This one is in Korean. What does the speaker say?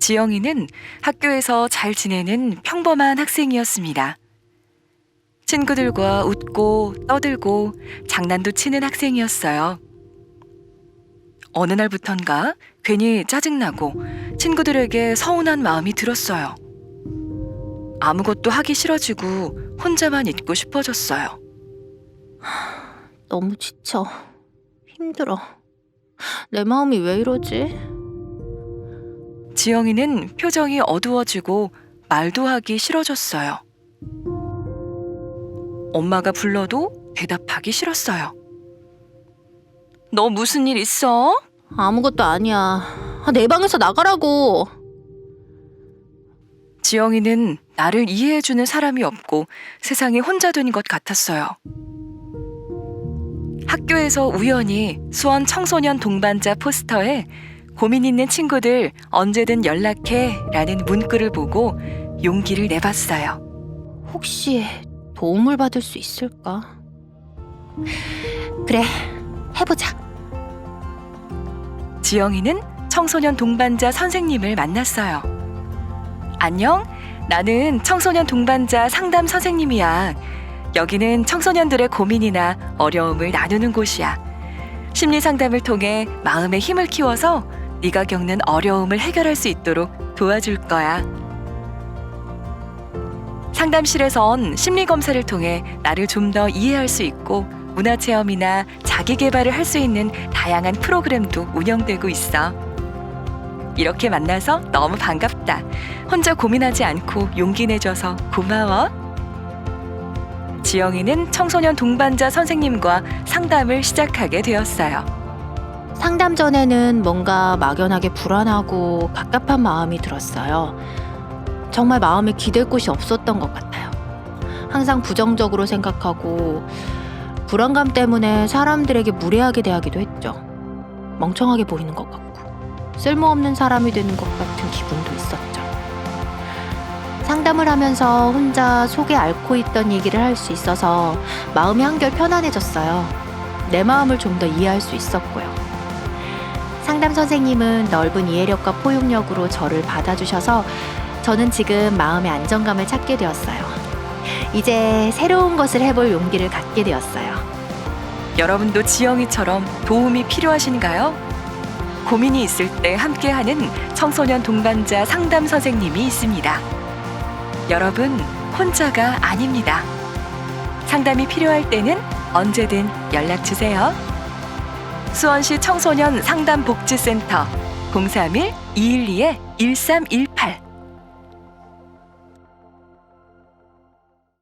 지영이는 학교에서 잘 지내는 평범한 학생이었습니다. 친구들과 웃고 떠들고 장난도 치는 학생이었어요. 어느 날부턴가 괜히 짜증나고 친구들에게 서운한 마음이 들었어요. 아무것도 하기 싫어지고 혼자만 있고 싶어졌어요. 너무 지쳐. 힘들어. 내 마음이 왜 이러지? 지영이는 표정이 어두워지고 말도 하기 싫어졌어요. 엄마가 불러도 대답하기 싫었어요. 너 무슨 일 있어? 아무것도 아니야. 아, 내 방에서 나가라고. 지영이는 나를 이해해주는 사람이 없고 세상에 혼자 된 것 같았어요. 학교에서 우연히 수원 청소년 동반자 포스터에 고민 있는 친구들 언제든 연락해 라는 문구를 보고 용기를 내봤어요. 혹시 도움을 받을 수 있을까? 그래, 해보자. 지영이는 청소년 동반자 선생님을 만났어요. 안녕, 나는 청소년 동반자 상담 선생님이야. 여기는 청소년들의 고민이나 어려움을 나누는 곳이야. 심리 상담을 통해 마음의 힘을 키워서 네가 겪는 어려움을 해결할 수 있도록 도와줄 거야. 상담실에선 심리 검사를 통해 나를 좀 더 이해할 수 있고 문화 체험이나 자기 개발을 할 수 있는 다양한 프로그램도 운영되고 있어. 이렇게 만나서 너무 반갑다. 혼자 고민하지 않고 용기 내줘서 고마워. 지영이는 청소년 동반자 선생님과 상담을 시작하게 되었어요. 상담 전에는 뭔가 막연하게 불안하고 갑갑한 마음이 들었어요. 정말 마음에 기댈 곳이 없었던 것 같아요. 항상 부정적으로 생각하고 불안감 때문에 사람들에게 무례하게 대하기도 했죠. 멍청하게 보이는 것 같고 쓸모없는 사람이 되는 것 같은 기분도 있었죠. 상담을 하면서 혼자 속에 앓고 있던 얘기를 할 수 있어서 마음이 한결 편안해졌어요. 내 마음을 좀 더 이해할 수 있었고요. 상담 선생님은 넓은 이해력과 포용력으로 저를 받아주셔서 저는 지금 마음의 안정감을 찾게 되었어요. 이제 새로운 것을 해볼 용기를 갖게 되었어요. 여러분도 지영이처럼 도움이 필요하신가요? 고민이 있을 때 함께하는 청소년 동반자 상담 선생님이 있습니다. 여러분, 혼자가 아닙니다. 상담이 필요할 때는 언제든 연락 주세요. 수원시 청소년 상담복지센터. 031-212-1318